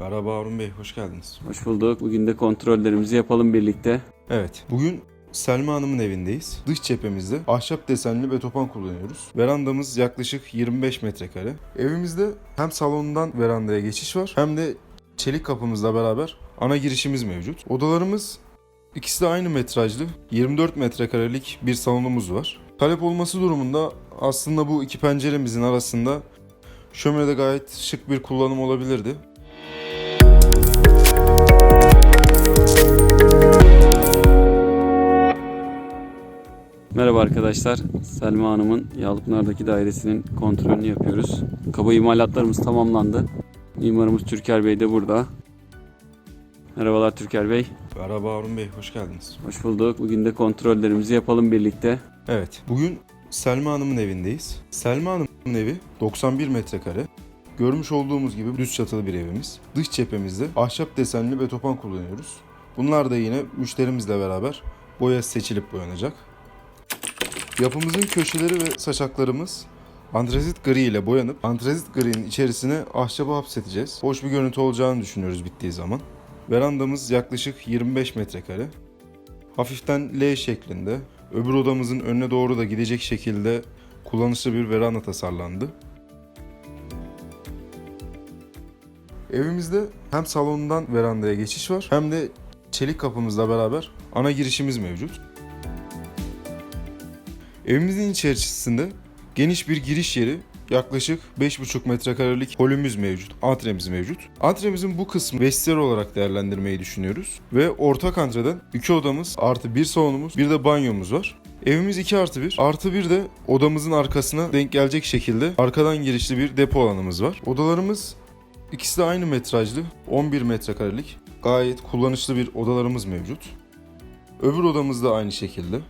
Merhaba Harun Bey, hoş geldiniz. Hoş bulduk. Bugün de kontrollerimizi yapalım birlikte. Evet, bugün Selma Hanım'ın evindeyiz. Dış cephemizde ahşap desenli betopan kullanıyoruz. Verandamız yaklaşık 25 metrekare. Evimizde hem salondan verandaya geçiş var hem de çelik kapımızla beraber ana girişimiz mevcut. Odalarımız ikisi de aynı metrajlı. 24 metrekarelik bir salonumuz var. Talep olması durumunda aslında bu iki penceremizin arasında şöminede gayet şık bir kullanım olabilirdi. Arkadaşlar. Selma Hanım'ın Yağlıpınar'daki dairesinin kontrolünü yapıyoruz. Kaba imalatlarımız tamamlandı. Mimarımız Türker Bey de burada. Merhabalar Türker Bey. Merhaba Harun Bey, hoş geldiniz. Hoş bulduk. Bugün de kontrollerimizi yapalım birlikte. Evet, bugün Selma Hanım'ın evindeyiz. Selma Hanım'ın evi 91 metrekare. Görmüş olduğumuz gibi düz çatılı bir evimiz. Dış cephemizde ahşap desenli betopan kullanıyoruz. Bunlar da yine müşterimizle beraber boya seçilip boyanacak. Yapımızın köşeleri ve saçaklarımız antrazit gri ile boyanıp antrazit gri'nin içerisine ahşabı hapsedeceğiz. Hoş bir görüntü olacağını düşünüyoruz bittiği zaman. Verandamız yaklaşık 25 metrekare. Hafiften L şeklinde, öbür odamızın önüne doğru da gidecek şekilde kullanışlı bir veranda tasarlandı. Evimizde hem salondan verandaya geçiş var hem de çelik kapımızla beraber ana girişimiz mevcut. Evimizin içerisinde geniş bir giriş yeri yaklaşık 5,5 metrekarelik holümüz mevcut, antremiz mevcut. Antremizin bu kısmı vestiyer olarak değerlendirmeyi düşünüyoruz. Ve ortak antreden iki odamız artı bir salonumuz bir de banyomuz var. Evimiz 2 artı 1. Artı bir de odamızın arkasına denk gelecek şekilde arkadan girişli bir depo alanımız var. Odalarımız ikisi de aynı metrajlı 11 metrekarelik gayet kullanışlı bir odalarımız mevcut. Öbür odamız da aynı şekilde.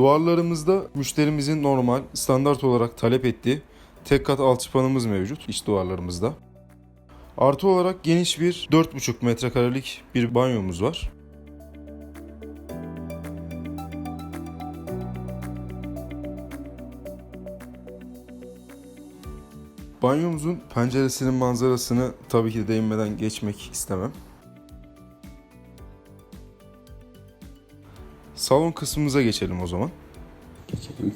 Duvarlarımızda müşterimizin normal, standart olarak talep ettiği tek kat alçıpanımız mevcut iç duvarlarımızda. Artı olarak geniş bir 4,5 metrekarelik bir banyomuz var. Banyomuzun penceresinin manzarasını tabii ki de değinmeden geçmek istemem. Salon kısmımıza geçelim o zaman. Geçelim.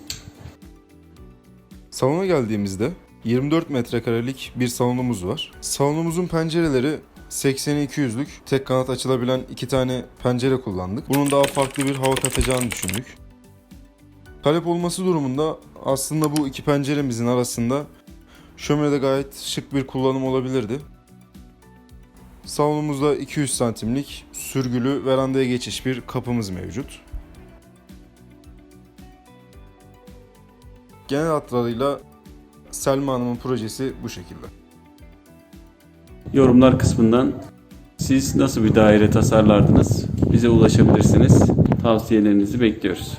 Salona geldiğimizde 24 metrekarelik bir salonumuz var. Salonumuzun pencereleri 80'e 200'lük tek kanat açılabilen iki tane pencere kullandık. Bunun daha farklı bir hava katacağını düşündük. Talep olması durumunda aslında bu iki penceremizin arasında şöminede gayet şık bir kullanım olabilirdi. Salonumuzda 200 santimlik sürgülü verandaya geçiş bir kapımız mevcut. Genel hatlarıyla Selma Hanım'ın projesi bu şekilde. Yorumlar kısmından siz nasıl bir daire tasarlardınız? Bize ulaşabilirsiniz. Tavsiyelerinizi bekliyoruz.